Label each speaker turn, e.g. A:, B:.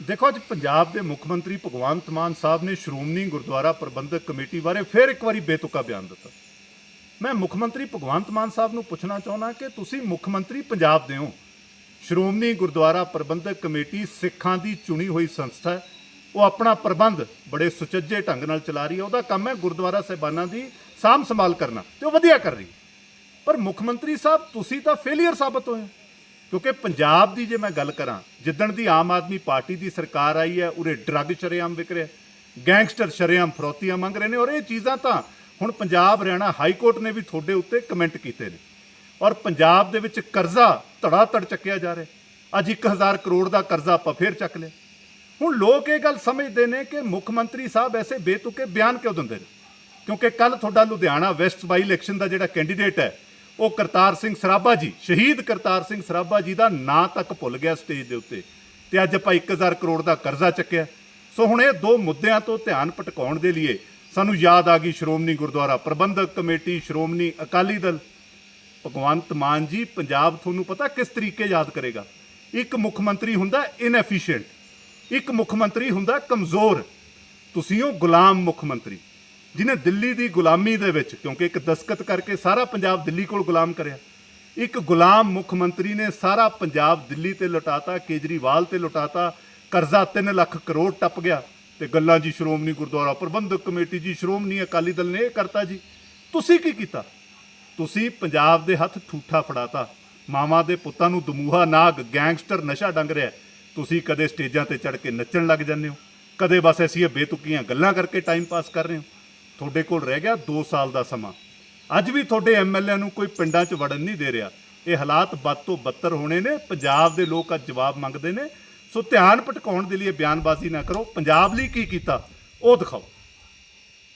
A: ਦੇਖੋ, ਅੱਜ ਪੰਜਾਬ ਦੇ ਮੁੱਖ ਮੰਤਰੀ ਭਗਵੰਤ ਮਾਨ ਸਾਹਿਬ ਨੇ ਸ਼੍ਰੋਮਣੀ ਗੁਰਦੁਆਰਾ ਪ੍ਰਬੰਧਕ ਕਮੇਟੀ ਬਾਰੇ ਫਿਰ ਇੱਕ ਵਾਰੀ ਬੇਤੁਕਾ ਬਿਆਨ ਦਿੱਤਾ। ਮੈਂ ਮੁੱਖ ਮੰਤਰੀ ਭਗਵੰਤ ਮਾਨ ਸਾਹਿਬ ਨੂੰ ਪੁੱਛਣਾ ਚਾਹੁੰਦਾ ਕਿ ਤੁਸੀਂ ਮੁੱਖ ਮੰਤਰੀ ਪੰਜਾਬ ਦੇ ਹੋ। ਸ਼੍ਰੋਮਣੀ ਗੁਰਦੁਆਰਾ ਪ੍ਰਬੰਧਕ ਕਮੇਟੀ ਸਿੱਖਾਂ ਦੀ ਚੁਣੀ ਹੋਈ ਸੰਸਥਾ ਹੈ। ਉਹ ਆਪਣਾ ਪ੍ਰਬੰਧ ਬੜੇ ਸੁਚੱਜੇ ਢੰਗ ਨਾਲ ਚਲਾ ਰਹੀ ਹੈ। ਉਹਦਾ ਕੰਮ ਹੈ ਗੁਰਦੁਆਰਾ ਸਾਹਿਬਾਨਾਂ ਦੀ ਸਾਂਭ ਸੰਭਾਲ ਕਰਨਾ ਤੇ ਉਹ ਵਧੀਆ ਕਰ ਰਹੀ ਪਰ ਮੁੱਖ ਮੰਤਰੀ ਸਾਹਿਬ, ਤੁਸੀਂ ਤਾਂ ਫੇਲਿਅਰ ਸਾਬਤ ਹੋਏ ਹੋ। ਕਿਉਂਕਿ ਪੰਜਾਬ ਦੀ ਜੇ ਮੈਂ ਗੱਲ ਕਰਾਂ, ਜਿੱਦਣ ਦੀ ਆਮ ਆਦਮੀ ਪਾਰਟੀ ਦੀ ਸਰਕਾਰ ਆਈ ਹੈ, ਉਰੇ ਡਰੱਗ ਸ਼ਰੇਆਮ ਵਿਕ ਰਿਹਾ, ਗੈਂਗਸਟਰ ਸ਼ਰੇਆਮ ਫਰੋਤੀਆਂ ਮੰਗ ਰਹੇ ਨੇ, ਔਰ ਇਹ ਚੀਜ਼ਾਂ ਤਾਂ ਹੁਣ ਪੰਜਾਬ, ਹਰਿਆਣਾ ਹਾਈ ਕੋਰਟ ਨੇ ਵੀ ਤੁਹਾਡੇ ਉੱਤੇ ਕਮੈਂਟ ਕੀਤੇ ਨੇ। ਔਰ ਪੰਜਾਬ ਦੇ ਵਿੱਚ ਕਰਜ਼ਾ ਧੜਾ ਧੜ ਚੱਕਿਆ ਜਾ ਰਿਹਾ। ਅੱਜ 1000 ਕਰੋੜ ਦਾ ਕਰਜ਼ਾ ਆਪਾਂ ਫੇਰ ਚੱਕ ਲਿਆ। ਹੁਣ ਲੋਕ ਇਹ ਗੱਲ ਸਮਝਦੇ ਨੇ ਕਿ ਮੁੱਖ ਮੰਤਰੀ ਸਾਹਿਬ ਐਸੇ ਬੇਤੁਕੇ ਬਿਆਨ ਕਿਉਂ ਦਿੰਦੇ ਨੇ? ਕਿਉਂਕਿ ਕੱਲ ਤੁਹਾਡਾ ਲੁਧਿਆਣਾ ਵੈਸਟ ਬਾਈ ਇਲੈਕਸ਼ਨ ਦਾ ਜਿਹੜਾ ਕੈਂਡੀਡੇਟ ਹੈ ਉਹ ਕਰਤਾਰ ਸਿੰਘ ਸਰਾਭਾ ਜੀ, ਸ਼ਹੀਦ ਕਰਤਾਰ ਸਿੰਘ ਸਰਾਭਾ ਜੀ ਦਾ ਨਾਂ ਤੱਕ ਭੁੱਲ ਗਿਆ ਸਟੇਜ ਦੇ ਉੱਤੇ ਤੇ ਅੱਜ ਆਪਾਂ 1000 ਕਰੋੜ ਦਾ ਕਰਜ਼ਾ ਚੱਕਿਆ। ਸੋ ਹੁਣ ਇਹ ਦੋ ਮੁੱਦਿਆਂ ਤੋਂ ਧਿਆਨ ਭਟਕਾਉਣ ਦੇ ਲਈ ਸਾਨੂੰ ਯਾਦ ਆ ਗਈ ਸ਼੍ਰੋਮਣੀ ਗੁਰਦੁਆਰਾ ਪ੍ਰਬੰਧਕ ਕਮੇਟੀ, ਸ਼੍ਰੋਮਣੀ ਅਕਾਲੀ ਦਲ। ਭਗਵੰਤ ਮਾਨ ਜੀ, ਪੰਜਾਬ ਤੁਹਾਨੂੰ ਪਤਾ ਕਿਸ ਤਰੀਕੇ ਯਾਦ ਕਰੇਗਾ? ਇੱਕ ਮੁੱਖ ਮੰਤਰੀ ਹੁੰਦਾ ਇਨਐਫੀਸ਼ੀਐਂਟ ਇੱਕ ਮੁੱਖ ਮੰਤਰੀ ਹੁੰਦਾ ਕਮਜ਼ੋਰ। ਤੁਸੀਂ ਹੋ ਗੁਲਾਮ ਮੁੱਖ ਮੰਤਰੀ। ਜਿਨੇ ਦਿੱਲੀ ਦੀ ਗੁਲਾਮੀ ਦੇ ਵਿੱਚ, ਕਿਉਂਕਿ ਇੱਕ ਦਸਕਤ ਕਰਕੇ ਸਾਰਾ ਪੰਜਾਬ ਦਿੱਲੀ ਕੋਲ ਗੁਲਾਮ ਕਰਿਆ। ਇੱਕ ਗੁਲਾਮ ਮੁੱਖ ਮੰਤਰੀ ਨੇ ਸਾਰਾ ਪੰਜਾਬ ਦਿੱਲੀ ਤੇ ਲੁਟਾਤਾ, ਕੇਜਰੀਵਾਲ ਤੇ ਲੁਟਾਤਾ, ਕਰਜ਼ਾ 3 ਲੱਖ ਕਰੋੜ ਟੱਪ ਗਿਆ ਤੇ ਗੱਲਾਂ ਜੀ ਸ਼੍ਰੋਮਣੀ ਗੁਰਦੁਆਰਾ ਪ੍ਰਬੰਧਕ ਕਮੇਟੀ ਜੀ, ਸ਼੍ਰੋਮਣੀ ਅਕਾਲੀ ਦਲ ਨੇ ਇਹ ਕਰਤਾ ਜੀ। ਤੁਸੀਂ ਕੀ ਕੀਤਾ? ਤੁਸੀਂ ਪੰਜਾਬ ਦੇ ਹੱਥ ਠੂਠਾ ਫੜਾਤਾ। ਮਾਵਾਂ ਦੇ ਪੁੱਤਾਂ ਨੂੰ ਦਮੂਹਾ, ਨਾਗ, ਗੈਂਗਸਟਰ, ਨਸ਼ਾ ਡੰਗ ਰਿਹਾ। ਤੁਸੀਂ ਕਦੇ ਸਟੇਜਾਂ ਤੇ ਚੜ ਕੇ ਨੱਚਣ ਲੱਗ ਜਾਂਦੇ ਹੋ। ਕਦੇ ਬਸ ਐਸੀਆਂ ਬੇਤੁਕੀਆਂ ਗੱਲਾਂ ਕਰਕੇ ਟਾਈਮ ਪਾਸ ਕਰ ਰਹੇ ਹੋ। ਤੁਹਾਡੇ ਕੋਲ ਰਹਿ ਗਿਆ 2 ਸਾਲ ਦਾ ਸਮਾਂ। ਅੱਜ ਵੀ ਤੁਹਾਡੇ ਐਮਐਲਏ ਨੂੰ ਕੋਈ ਪਿੰਡਾਂ 'ਚ ਵੜਨ ਨਹੀਂ ਦੇ ਰਿਹਾ। ਇਹ ਹਾਲਾਤ ਵੱਧ ਤੋਂ ਬੱਤਰ ਹੋਣੇ ਨੇ, ਪੰਜਾਬ ਦੇ ਲੋਕ ਅੱਜ ਜਵਾਬ ਮੰਗਦੇ ਨੇ। ਸੋ ਧਿਆਨ ਭਟਕਾਉਣ ਦੇ ਲਈ ਬਿਆਨਬਾਜ਼ੀ ਨਾ ਕਰੋ। ਪੰਜਾਬ ਲਈ ਕੀ ਕੀਤਾ? ਉਹ ਦਿਖਾਓ।